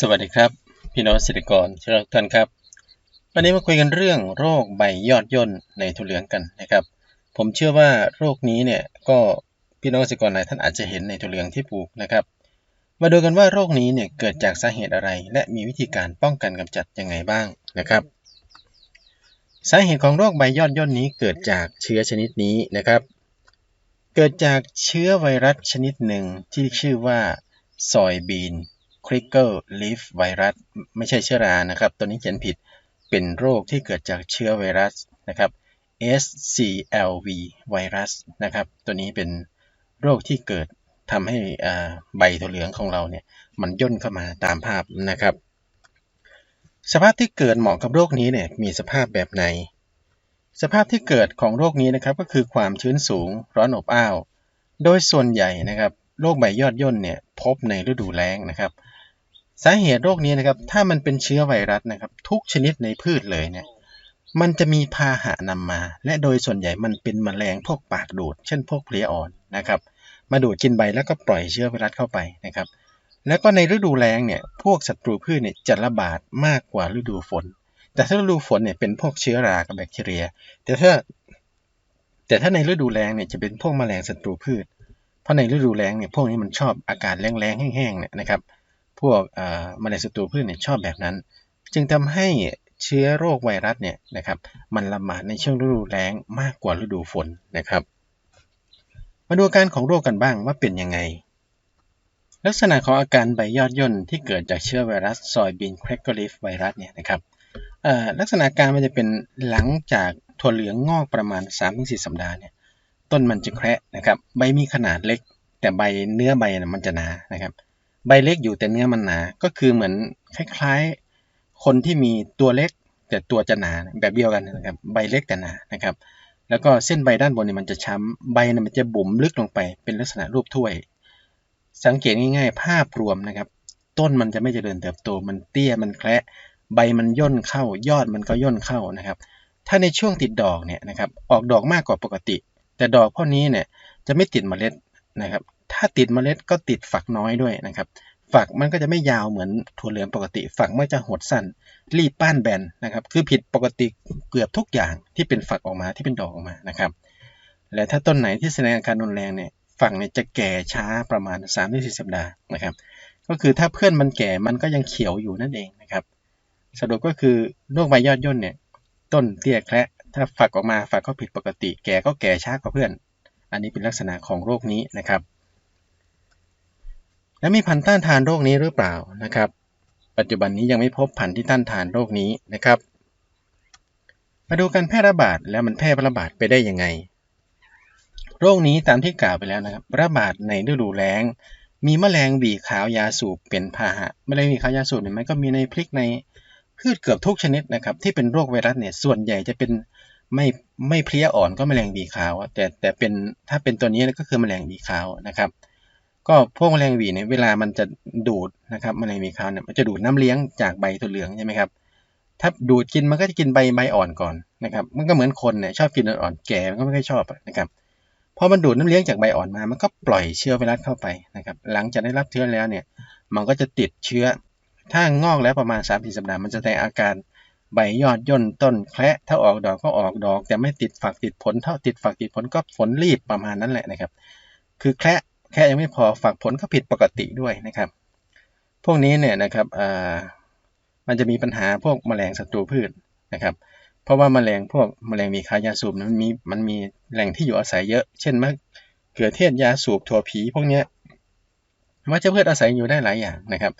สวัสดีครับ พี่น้องเกษตรกรทุกท่านครับ วันนี้มาคุยกันเรื่องโรคใบยอดย่นในทุเรียนกันนะครับ ผมเชื่อว่าโรคนี้เนี่ยก็พี่น้องเกษตรกรหลายท่านอาจจะเห็นในทุเรียนที่ปลูกนะครับ มาดูกันว่าโรคนี้เนี่ยเกิดจากสาเหตุอะไร และมีวิธีการป้องกันกำจัดยังไงบ้างนะครับ สาเหตุของโรคใบยอดย่นนี้เกิดจากเชื้อชนิดนี้นะครับ เกิดจากเชื้อไวรัสชนิดหนึ่งที่ชื่อว่าซอยบีน c r i c k l e leaf virus ไม่ใช่เชื้อรานะครับ ตัวนี้เขียนผิดเป็นโรคที่เกิดจากเชื้อไวรัสนะครับ SCLV ไวรัสนะครับ ตัวนี้เป็นโรคที่เกิดทำให้ใบถั่วเหลืองของเราเนี่ยมันย่นเข้ามาตามภาพนะครับ สภาพที่เกิดเหมาะกับโรคนี้เนี่ยมีสภาพแบบไหน สภาพที่เกิดของโรคนี้นะครับก็คือความชื้นสูงร้อนอบอ้าว โดยส่วนใหญ่นะครับโรคใบยอดย่นเนี่ยพบในฤดูแล้งนะครับ สาเหตุโรคนี้นะครับถ้ามันเป็นเชื้อไวรัสนะครับ ทุกชนิดในพืชเลยเนี่ยมันจะมีพาหะนำมา และโดยส่วนใหญ่มันเป็นแมลงพวกปากดูด เช่นพวกเพลี้ยอ่อนนะครับ มาดูดกินใบแล้วก็ปล่อยเชื้อไวรัสเข้าไปนะครับ แล้วก็ในฤดูแล้งเนี่ยพวกศัตรูพืชเนี่ยจะระบาดมากกว่าฤดูฝน แต่ถ้าฤดูฝนเนี่ยเป็นพวกเชื้อรากับแบคทีเรีย แต่ถ้า แต่ถ้าในฤดูแล้งเนี่ยจะเป็นพวกแมลงศัตรูพืช เพราะในฤดูแล้งเนี่ยพวกนี้มันชอบอากาศแรงๆแห้งๆเนี่ยนะครับ พวกมแมลงศัตรูพืชเนี่ยชอบแบบนั้น จึงทำให้เชื้อโรคไวรัสเนี่ยนะครับมันระบาดในช่วงฤดูแล้งมากกว่าฤดูฝนนะครับ มาดูอาการของโรคกันบ้างว่าเป็นยังไง ลักษณะของอาการใบยอดย่นที่เกิดจากเชื้อไวรัสซอยบีนแครกเกอร์ลิฟไวรัสเนี่ยนะครับลักษณะการมันจะเป็นหลังจากถั่วเหลืองงอกประมาณ 3-4 สัปดาห์เนี่ยต้นมันจะแคระนะครับใบมีขนาดเล็ก แต่ใบเนื้อใบมันจะหนานะครับ ใบเล็กอยู่แต่เนื้อมันหนา ก็คือเหมือนคล้ายๆ คนที่มีตัวเล็กแต่ตัวจะหนาแบบเดียวกันนะครับใบเล็กแต่หนานะครับ แล้วก็เส้นใบด้านบนเนี่ยมันจะช้ำใบเนี่ยมันจะบุ๋มลึกลงไป เป็นลักษณะรูปถ้วย สังเกตง่ายๆ ภาพรวมนะครับ ต้นมันจะไม่เจริญเติบโต มันเตี้ยมันแคระใบมันย่นเข้ายอดมันก็ย่นเข้านะครับ ถ้าในช่วงติดดอกเนี่ยนะครับออกดอกมากกว่าปกติ แต่ดอกพวกนี้เนี่ยจะไม่ติดเมล็ดนะครับ ถ้าติดเมล็ดก็ติดฝักน้อยด้วยนะครับ ฝักมันก็จะไม่ยาวเหมือนถั่วเหลืองปกติ ฝักมันจะหดสั้น รีบป้านแบนนะครับ คือผิดปกติเกือบทุกอย่างที่เป็นฝักออกมาที่เป็นดอกออกมานะครับ และถ้าต้นไหนที่แสดงอาการรุนแรงเนี่ย ฝักเนี่ยจะแก่ช้าประมาณ3-4สัปดาห์นะครับ ก็คือถ้าเพื่อนมันแก่มันก็ยังเขียวอยู่นั่นเองนะครับ สรุปก็คือโรคใบยอดย่นเนี่ย ต้นเตี้ยแคระถ้าฝักออกมาฝักก็ผิดปกติ แก่ก็แก่ช้ากว่าเพื่อน อันนี้เป็นลักษณะของโรคนี้นะครับ และมีพันธุ์ต้านทานโรคนี้หรือเปล่านะครับ ปัจจุบันนี้ยังไม่พบพันธุ์ที่ต้านทานโรคนี้นะครับ มาดูการแพร่ระบาดแล้วมันแพร่ระบาดไปได้ยังไง โรคนี้ตามที่กล่าวไปแล้วนะครับ ระบาดในฤดูแล้ง มีแมลงบีขาวยาสูบเป็นพาหะแมลงบีขาวยาสูบเนี่ยมันก็มีในพริกในพืชเกือบทุกชนิดนะครับ ที่เป็นโรคไวรัสเนี่ยส่วนใหญ่จะเป็นไม่ไม่เพลี้ยอ่อนก็แมลงบีขาว แต่แต่เป็นถ้าเป็นตัวนี้ก็คือแมลงบีขาวนะครับ ก็พวกแมลงวีเนี่ยเวลามันจะดูดนะครับแมลงวีขาวเนี่ยมันจะดูดน้ำเลี้ยงจากใบถั่วเหลืองใช่ไหมครับถ้าดูดกินมันก็จะกินใบใบอ่อนก่อนนะครับ มันก็เหมือนคนเนี่ยชอบกินอ่อนแก่มันก็ไม่ค่อยชอบนะครับพอมันดูดน้ำเลี้ยงจากใบอ่อนมา มันก็ปล่อยเชื้อไวรัสเข้าไปนะครับ หลังจากได้รับเชื้อแล้วเนี่ย มันก็จะติดเชื้อ ถ้างอกแล้วประมาณ3าสัปดาห์มันจะแสดงอาการใบยอดย่นต้นแคระถ้าออกดอกก็ออกดอก แต่ไม่ติดฝักติดผลเท่าติดฝักติดผลก็ผลรีบประมาณนั้นแหละนะครับ คือแคระ แค่ยังไม่พอฝักผลก็ผิดปกติด้วยนะครับ พวกนี้เนี่ยนะครับมันจะมีปัญหาพวกแมลงศัตรูพืชนะครับ เพราะว่าแมลงพวกแมลงมีคายาสูบมันมีมันมีแหล่งที่อยู่อาศัยเยอะ เช่นมะเขือเทศยาสูบถั่วผีพวกนี้วัชพืชอาศัยอยู่ได้หลายอย่างนะครับ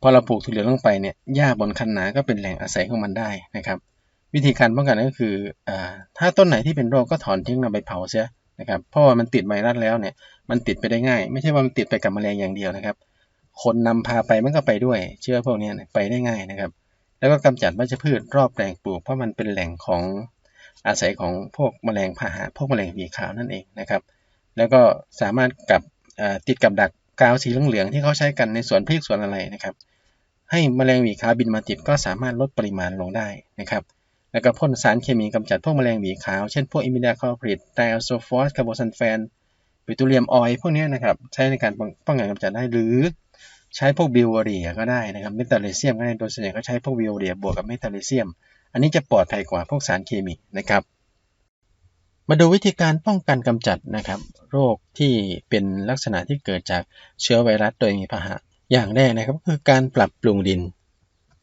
พอเราปลูกถั่วเหลืองลงไปเนี่ยหญ้าบนคันนาก็เป็นแหล่งอาศัยของมันได้นะครับ วิธีการป้องกันก็คืออถ้าต้นไหนที่เป็นโรคก็ถอนทิ้งนำไปเผาเสีย นะครับเพราะว่ามันติดไวรัสแล้วเนี่ยมันติดไปได้ง่าย ไม่ใช่ว่ามันติดไปกับแมลงอย่างเดียวนะครับ คนนำพาไปมันก็ไปด้วย เชื้อพวกนี้ไปได้ง่ายนะครับ แล้วก็กำจัดวัชพืชรอบแปลงปลูกเพราะมันเป็นแหล่งของอาศัยของพวกแมลงพาหะพวกแมลงวีขาวนั่นเองนะครับ แล้วก็สามารถกับติดกับดักกาวสีเหลืองๆที่เขาใช้กันในสวนพริกสวนอะไรนะครับ ให้แมลงวีขาวบินมาติดก็สามารถลดปริมาณลงได้นะครับ แล้วก็พ่นสารเคมีกำจัดพวกแมลงหวีขาว เช่นพวกอิมิดาคอพริดไดออโซฟอสคาร์บอนซัลแฟนปิโตรเลียมออยล์พวกนี้นะครับ ใช้ในการป้องกันกำจัดได้หรือใช้พวกบิวเรียก็ได้นะครับเมตาเลเซียมก็ได้โดยส่วนใหญ่ก็ใช้พวกบิวเรียบวกกับเมตาเลเซียม อันนี้จะปลอดภัยกว่าพวกสารเคมีนะครับ มาดูวิธีการป้องกันกำจัดนะครับ โรคที่เป็นลักษณะที่เกิดจากเชื้อไวรัสโดยมีพาหะอย่างแรกนะครับก็คือการปรับปรุงดิน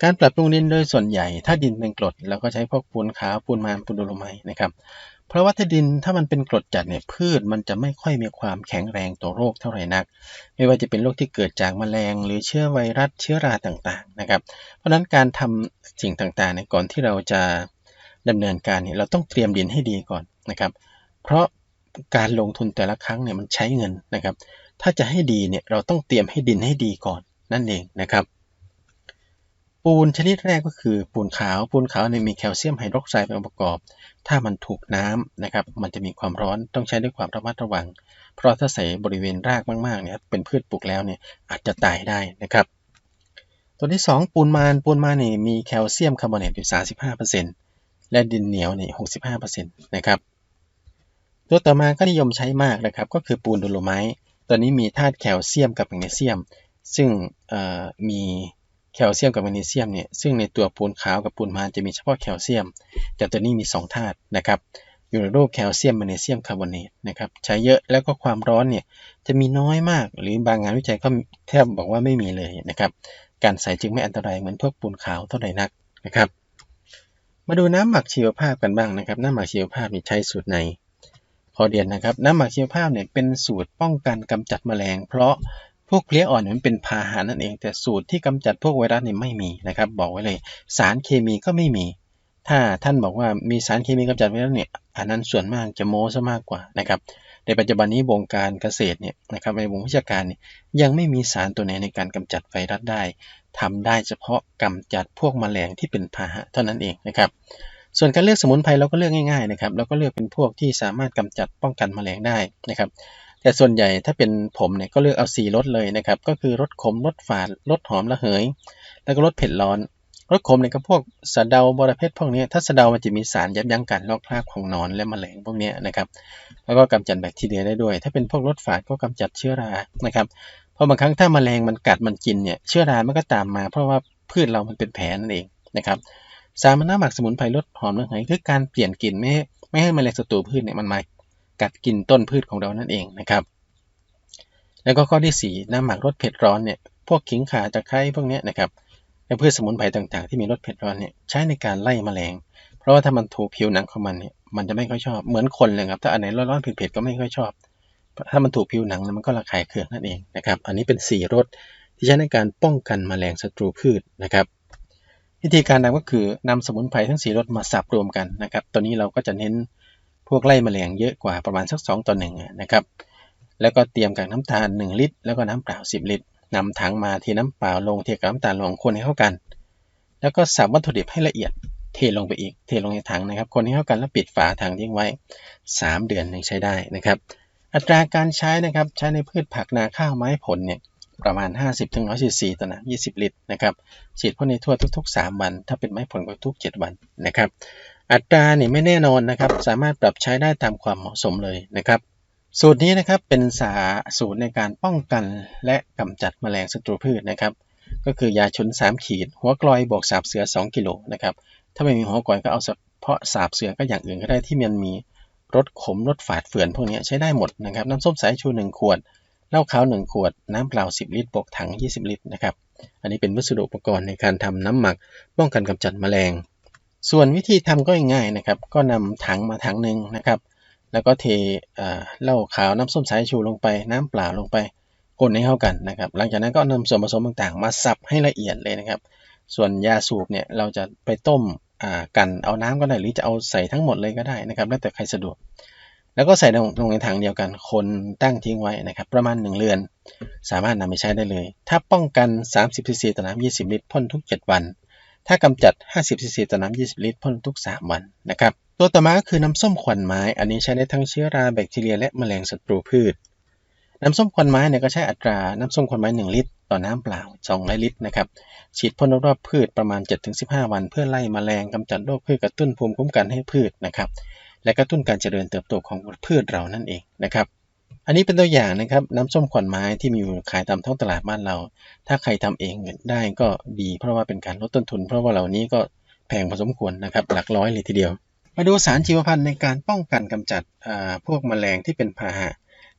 การปรับปรุงดินโดยส่วนใหญ่ ถ้าดินเป็นกรดเราก็ใช้พวกปูนขาวปูนมานปูนโดโลไมต์นะครับ เพราะว่าถ้าดินถ้ามันเป็นกรดจัดเนี่ยพืชมันจะไม่ค่อยมีความแข็งแรงต่อโรคเท่าไหร่นัก ไม่ว่าจะเป็นโรคที่เกิดจากแมลง หรือเชื้อไวรัสเชื้อราต่างๆนะครับ เพราะฉะนั้นการทำสิ่งต่างๆเนี่ยก่อนที่เราจะดำเนินการเนี่ยเราต้องเตรียมดินให้ดีก่อนนะครับ เพราะการลงทุนแต่ละครั้งเนี่ยมันใช้เงินนะครับ ถ้าจะให้ดีเนี่ยเราต้องเตรียมให้ดินให้ดีก่อนนั่นเองนะครับ ปูนชนิดแรกก็คือปูนขาว ปูนขาวเนี่ยมีแคลเซียมไฮดรอกไซด์เป็นองค์ประกอบ ถ้ามันถูกน้ำนะครับ มันจะมีความร้อนต้องใช้ด้วยความระมัดระวัง เพราะถ้าใส่บริเวณรากมากๆเนี่ยเป็นพืชปลูกแล้วเนี่ยอาจจะตายได้นะครับ ตัวที่ 2 ปูนมานปูนมานนี่ยมีแคลเซียมคาร์บอเนตอยู่35%และดินเหนียวเนี่ย65%นะครับตัวต่อมาก็นิยมใช้มากนะครับ ก็คือปูนโดโลไมต์ตัวนี้มีธาตุแคลเซียมกับแมกนีเซียม ซึ่งมี แคลเซียมกับแมกนีเซียมเนี่ยซึ่งในตัวปูนขาวกับปูนมานจะมีเฉพาะแคลเซียม แต่ตัวนี้มี 2 ธาตุนะครับอยู่ในรูปแคลเซียมแมกนีเซียมคาร์บอเนตนะครับใช้เยอะแล้วก็ความร้อนเนี่ยจะมีน้อยมาก หรือบางงานวิจัยก็แทบบอกว่าไม่มีเลยนะครับการใส่จึงไม่อันตรายเหมือนพวกปูนขาวเท่าไหร่นักนะครับมาดูน้ำหมักชีวภาพกันบ้างนะครับ น้ำหมักชีวภาพนี่ใช้สูตรในพอเดียนนะครับน้ำหมักชีวภาพเนี่ยเป็นสูตรป้องกันกำจัดแมลง เพราะ พวกเพลี้ยอ่อนมันเป็นพาหะนั่นเอง แต่สูตรที่กำจัดพวกไวรัสเนี่ยไม่มีนะครับ บอกไว้เลย สารเคมีก็ไม่มี ถ้าท่านบอกว่ามีสารเคมีกำจัดไวรัสเนี่ยอันนั้นส่วนมากจะโม้ซะมากกว่านะครับในปัจจุบันนี้วงการเกษตรเนี่ยนะครับในวงวิชาการเนี่ยยังไม่มีสารตัวไหนในการกำจัดไวรัสได้ทำได้เฉพาะกำจัดพวกแมลงที่เป็นพาหะเท่านั้นเองนะครับส่วนการเลือกสมุนไพรเราก็เลือกง่ายๆนะครับเราก็เลือกเป็นพวกที่สามารถกำจัดป้องกันแมลงได้นะครับ แต่ส่วนใหญ่ถ้าเป็นผมเนี่ยก็เลือกเอาสีรสเลยนะครับ ก็คือรสขมรสฝาดรสหอมระเหย แล้วก็รสเผ็ดร้อนรสขมเนี่ยก็พวกสะเดาบรเพชรพวกนี้ถ้าสะเดามันจะมีสารยับยั้งการลอกคราบของนอนและแมลงพวกนี้นะครับแล้วก็กำจัดแบคทีเรียได้ด้วย ถ้าเป็นพวกรสฝาดก็กำจัดเชื้อรานะครับเพราะบางครั้งถ้าแมลงมันกัดมันกินเนี่ยเชื้อรามันก็ตามมา เพราะว่าพืชเรามันเป็นแผลนั่นเองนะครับสารมันน้ำหมักสมุนไพรลดหอมระเหยคือการเปลี่ยนกลิ่นไม่ให้ไม่ให้แมลงศัตรูพืชเนี่ยมันมา กัดกินต้นพืชของเรานั่นเองนะครับ แล้วก็ข้อที่ 4 น้ำหมักรสเผ็ดร้อนเนี่ยพวกขิงข่าตะไคร้พวกนี้นะครับและพืชสมุนไพรต่างๆ ที่มีรสเผ็ดร้อนเนี่ยใช้ในการไล่แมลง เพราะว่าถ้ามันถูกผิวหนังของมันเนี่ยมันจะไม่ค่อยชอบเหมือนคนเลยครับถ้าอันไหนร้อนๆเผ็ดๆก็ไม่ค่อยชอบ ถ้ามันถูกผิวหนังมันก็ระคายเคืองนั่นเองนะครับ อันนี้เป็น 4รสที่ใช้ในการป้องกันแมลงศัตรูพืชนะครับวิธีการทำก็คือนำสมุนไพรทั้ง 4รสมาสับรวมกันนะครับ ตัวนี้เราก็จะเน้น พวกไล่แมลงเยอะกว่าประมาณสัก 2 ต่อ1นะครับ แล้วก็เตรียมกับน้ำตาล 1 ลิตร แล้วก็น้ำเปล่า 10 ลิตรนำถังมาเทน้ำเปล่าลงเทกับน้ำตาลลงคนให้เข้ากัน แล้วก็สับวัตถุดิบให้ละเอียดเทลงไปอีก เทลงในถังนะครับ คนให้เข้ากันแล้วปิดฝาถังทิ้งไว้ 3 เดือนยังใช้ได้นะครับ อัตราการใช้นะครับใช้ในพืชผักนาข้าวไม้ผลเนี่ยประมาณ 50-100ซีซีต่อน้ำ20 ลิตรนะครับฉีดพ่นในทั่วทุก ๆ 3 วัน ถ้าเป็นไม้ผลก็ทุก 7 วันนะครับ อัตราเนี่ยไม่แน่นอนนะครับ สามารถปรับใช้ได้ตามความเหมาะสมเลยนะครับ สูตรนี้นะครับเป็นสาสูตรในการป้องกันและกำจัดแมลงศัตรูพืชนะครับ ก็คือยาชุน 3 ขีด หัวกลอยบวกสาบเสือ 2 กิโลนะครับ ถ้าไม่มีหัวกลอยก็เอาเฉพาะสาบเสือก็อย่างอื่นก็ได้ที่มันมีรสขมรสฝาดเฟือนพวกนี้ใช้ได้หมดนะครับ น้ำส้มสายชู 1 ขวดเหล้าขาว 1 ขวด น้ำเปล่า 10 ลิตรบวกถัง 20 ลิตรนะครับ อันนี้เป็นวัสดุอุปกรณ์ในการทำน้ำหมัก ป้องกันกำจัดแมลง ส่วนวิธีทำก็ง่ายนะครับ ก็นำถังมาถังหนึ่งนะครับ แล้วก็เทเหล้าขาวน้ำส้มสายชูลงไป น้ำเปล่าลงไปคนให้เข้ากันนะครับ หลังจากนั้นก็นำส่วนผสมต่างๆ มาสับให้ละเอียดเลยนะครับ ส่วนยาสูบเนี่ยเราจะไปต้มกันเอาน้ำก็ได้หรือจะเอาใส่ทั้งหมดเลยก็ได้นะครับ แล้วแต่ใครสะดวก แล้วก็ใส่ลงในถังเดียวกัน คนตั้งทิ้งไว้นะครับ ประมาณ 1เรือน สามารถนำไปใช้ได้เลย ถ้าป้องกัน 30ซีซีต่อน้ำ20 ลิตรพ่นทุก 7 วัน ถ้ากำจัด 50ซีซีต่อน้ำ20 ลิตรพ่นทุก 3 วันนะครับ ตัวต่อมาก็คือน้ำส้มควันไม้ อันนี้ใช้ได้ทั้งเชื้อราแบคทีเรียและแมลงศัตรูพืช น้ำส้มควันไม้เนี่ยก็ใช้อัตราน้ำส้มควันไม้ 1 ลิตร ต่อน้ำเปล่า200ลิตรนะครับฉีดพ่นรอบพืชประมาณ 7-15 วัน เพื่อไล่แมลงกำจัดโรคพืชกระตุ้นภูมิคุ้มกันให้พืชนะครับและกระตุ้นการเจริญเติบโตของพืชเรานั่นเองนะครับ อันนี้เป็นตัวอย่างนะครับน้ำส้มขวัญไม้ที่มีอยู่ขายตามท้องตลาดบ้านเรา ถ้าใครทำเองได้ก็ดี เพราะว่าเป็นการลดต้นทุน เพราะว่าเหล่านี้ก็แพงพอสมควรนะครับหลักร้อยเลยทีเดียว มาดูสารชีวพันธุ์ในการป้องกันกำจัดพวกแมลงที่เป็นพาหะ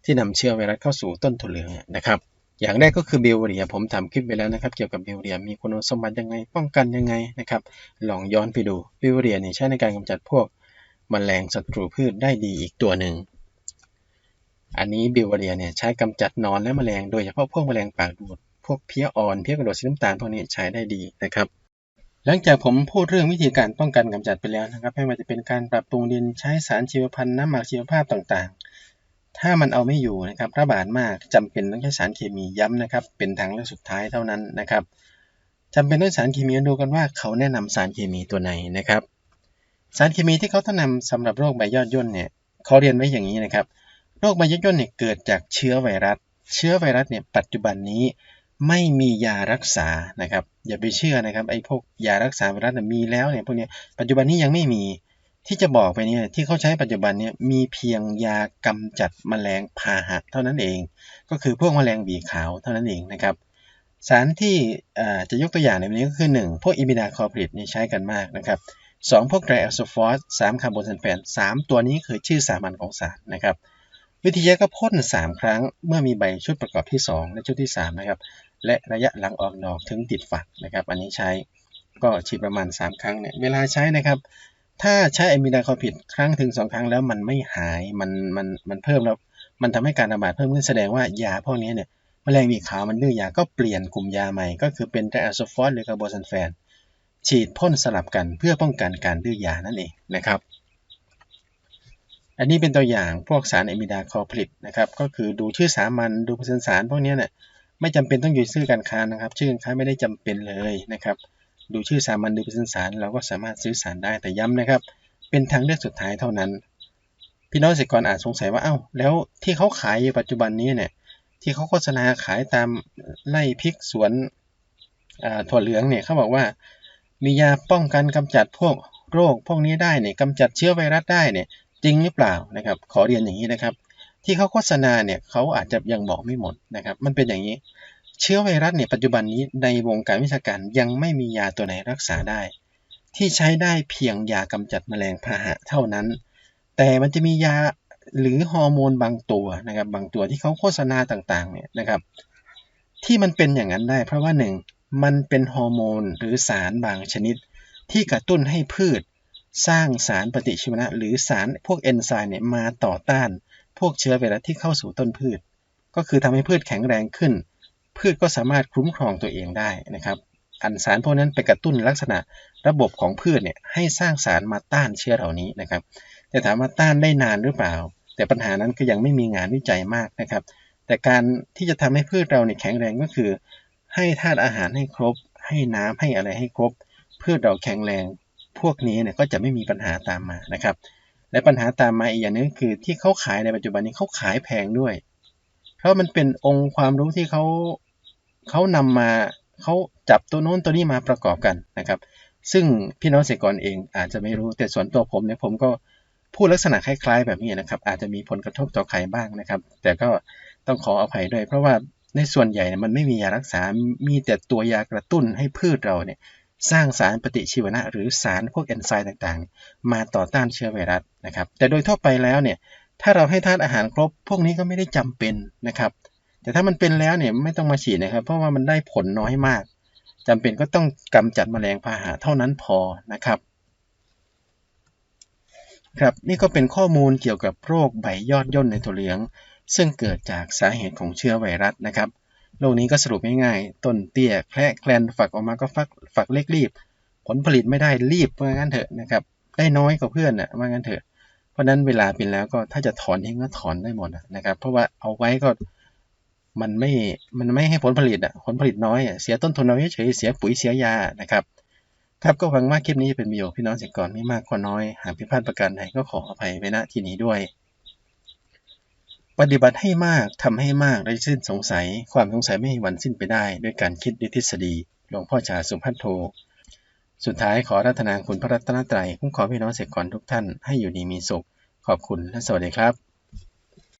ที่นำเชื้อไวรัสเข้าสู่ต้นถั่วเหลืองนะครับอย่างแรกก็คือเบลเรียผมทำคลิปไปแล้วนะครับ เกี่ยวกับเบลเรียมีคุณสมบัติยังไง ป้องกันยังไงนะครับลองย้อนไปดูเบลเรียเนี่ยใช้ในการกำจัดพวกมแมลงศัตรูพืชได้ดีอีกตัวหนึ่ง อันนี้บิวเรียเนี่ยใช้กำจัดนอนและแมลงโดยเฉพาะพวกแมลงปากดูด พวกเพี้ยอ่อนเพี้ยกระโดดสีน้ำตาลพวกนี้ใช้ได้ดีนะครับหลังจากผมพูดเรื่องวิธีการป้องกันกำจัดไปแล้วนะครับไม่ว่าจะเป็นการปรับปรุงดินใช้สารชีวพันธุ์น้ำหมักชีวภาพต่างๆ ถ้ามันเอาไม่อยู่นะครับระบาดมากจำเป็นต้องใช้สารเคมีย้ำนะครับ เป็นทางเลือกสุดท้ายเท่านั้นนะครับจำเป็นต้องสารเคมีดูกันว่าเขาแนะนำสารเคมีตัวไหนนะครับ สารเคมีที่เขาแนะนำสำหรับโรคใบยอดย่นเนี่ยเขาเรียนไว้อย่างนี้นะครับ โรคใบยักย่นเนี่ยเกิดจากเชื้อไวรัส เชื้อไวรัสเนี่ยปัจจุบันนี้ไม่มียารักษานะครับ อย่าไปเชื่อนะครับไอ้พวกยารักษาไวรัสมีแล้วเนี่ยพวกนี้ปัจจุบันนี้ยังไม่มีที่จะบอกไปเนี่ยที่เขาใช้ปัจจุบันเนี่ยมีเพียงยากำจัดแมลงพาหะเท่านั้นเอง ก็คือพวกแมลงบีขาวเท่านั้นเองนะครับสารที่จะยกตัวอย่างในวันนี้ก็คือ 1 พวกอิมิดาคอปริดนี่ใช้กันมากนะครับสพวกไตรแอลโซฟอสสามคาร์บอนซัลแฟนสามตัวนี้คือชื่อสามัญของสารนะครับ วิธีใช้ก็พ่น 3 ครั้งเมื่อมีใบชุดประกอบที่ 2 และชุดที่ 3 นะครับ และระยะหลังออกดอกถึงติดฝักนะครับ อันนี้ใช้ก็ฉีดประมาณ 3 ครั้งเนี่ย เวลาใช้นะครับ ถ้าใช้อะมิดาคอผิดครั้งถึง 2 ครั้งแล้วมันไม่หาย มัน มัน มันเพิ่มแล้ว มันทำให้การระบาดเพิ่มขึ้นแสดงว่ายาพวกนี้เนี่ยแมลงมีขาวมันดื้อยาก็เปลี่ยนกลุ่มยาใหม่ ก็คือเป็นไดอะโซฟอสหรือคาร์โบซันแฟนฉีดพ่นสลับกันเพื่อป้องกันการดื้อยานั่นเองนะครับ อันนี้เป็นตัวอย่างพวกสารเอมิดาคอผลิตนะครับก็คือดูชื่อสามัญดูเปอร์เซ็นต์สารพวกนี้เนี่ยไม่จำเป็นต้องอยู่ชื่อการค้านะครับ ชื่อการค้าไม่ได้จำเป็นเลยนะครับดูชื่อสามัญดูเปอร์เซ็นต์สารเราก็สามารถซื้อสารได้แต่ย้ำนะครับ เป็นทางเลือกสุดท้ายเท่านั้น พี่น้องเกษตรกรอาจสงสัยว่าเอ้าแล้วที่เขาขายอยู่ปัจจุบันนี้เนี่ยที่เขาโฆษณาขายตามไล่พริกสวนถั่วเหลืองเนี่ยเขาบอกว่า มียาป้องกันกำจัดพวกโรคพวกนี้ได้เนี่ยกำจัดเชื้อไวรัสได้เนี่ย จริงหรือเปล่านะครับ ขอเรียนอย่างนี้นะครับ ที่เขาโฆษณาเนี่ยเขาอาจจะยังบอกไม่หมดนะครับ มันเป็นอย่างนี้ เชื้อไวรัสเนี่ยปัจจุบันนี้ในวงการวิชาการยังไม่มียาตัวไหนรักษาได้ ที่ใช้ได้เพียงยากำจัดแมลงพาหะเท่านั้น แต่มันจะมียาหรือฮอร์โมนบางตัวนะครับ บางตัวที่เขาโฆษณาต่างๆเนี่ยนะครับ ที่มันเป็นอย่างนั้นได้ เพราะว่าหนึ่งมันเป็นฮอร์โมนหรือสารบางชนิด ที่กระตุ้นให้พืช สร้างสารปฏิชีวนะ หรือสารพวกเอนไซม์เนี่ยมาต่อต้าน พวกเชื้อไวรัสที่เข้าสู่ต้นพืช ก็คือทำให้พืชแข็งแรงขึ้น พืชก็สามารถคุ้มครองตัวเองได้นะครับอันสารพวกนั้นไปกระตุ้นลักษณะระบบของพืชเนี่ยให้สร้างสารมาต้านเชื้อเหล่านี้นะครับแต่ถามว่าต้านได้นานหรือเปล่า แต่ปัญหานั้นก็ยังไม่มีงานวิจัยมากนะครับ แต่การที่จะทำให้พืชเราเนี่ยแข็งแรงก็คือ ให้ธาตุอาหารให้ครบ ให้น้ำให้อะไรให้ครบพืชเราแข็งแรง พวกนี้เนี่ยก็จะไม่มีปัญหาตามมานะครับ และปัญหาตามมาอีกอย่างนึงคือที่เขาขายในปัจจุบันนี้เขาขายแพงด้วย เพราะมันเป็นองค์ความรู้ที่เขาเขานำมาเขาจับตัวโน้นตัวนี้มาประกอบกันนะครับ ซึ่งพี่น้องเกษตรกรเองอาจจะไม่รู้แต่ส่วนตัวผมเนี่ยผมก็พูดลักษณะคล้ายๆ แบบนี้นะครับ อาจจะมีผลกระทบต่อใครบ้างนะครับ แต่ก็ต้องขออภัยด้วย เพราะว่าในส่วนใหญ่มันไม่มียารักษา มีแต่ตัวยากระตุ้นให้พืชเราเนี่ย สร้างสารปฏิชีวนะ หรือสารพวกเอนไซม์ต่างๆ มาต่อต้านเชื้อไวรัสนะครับ แต่โดยทั่วไปแล้วเนี่ยถ้าเราให้ธาตุอาหารครบ พวกนี้ก็ไม่ได้จำเป็นนะครับ แต่ถ้ามันเป็นแล้วเนี่ยไม่ต้องมาฉีดนะครับ เพราะว่ามันได้ผลน้อยมากจำเป็นก็ต้องกำจัดแมลงพาหะเท่านั้นพอนะครับครับนี่ก็เป็นข้อมูลเกี่ยวกับโรคใบยอดย่นในถั่วเหลือง ซึ่งเกิดจากสาเหตุของเชื้อไวรัสนะครับ โลกนี้ก็สรุปง่ายๆ ต้นเตี้ยแคละแคลนฝักออกมาก็ฟักฝักเล็กรีบ ผลผลิตไม่ได้รีบว่างั้นเถอะนะครับ ได้น้อยกว่าเพื่อนน่ะว่างั้นเถอะ เพราะนั้นเวลาเป็นแล้วก็ถ้าจะถอนเองก็ถอนได้หมดนะครับ เพราะว่าเอาไว้ก็มันไม่ มันไม่ให้ผลผลิตอะ ผลผลิตน้อยอะ เสียต้นทุนเราเฉยเสียปุ๋ยเสียยานะครับ ครับก็หวังว่าคลิปนี้เป็นประโยชน์พี่น้องเกษตรกรไม่มากก็น้อย หากผิดพลาดประการใดก็ขออภัยไว้ณที่นี้ด้วย ปฏิบัติให้มากทำให้มากได้สิ้นสงสัย ความสงสัยไม่มีวันสิ้นไปได้ ด้วยการคิดด้วยทฤษฎีหลวงพ่อชาสุพัฒโท สุดท้ายขอรัตนาคุณพระรัตนตรัยคุ้มครองพี่น้องเกษตรกรทุกท่านให้อยู่ดีมีสุข ขอบคุณและสวัสดีครับ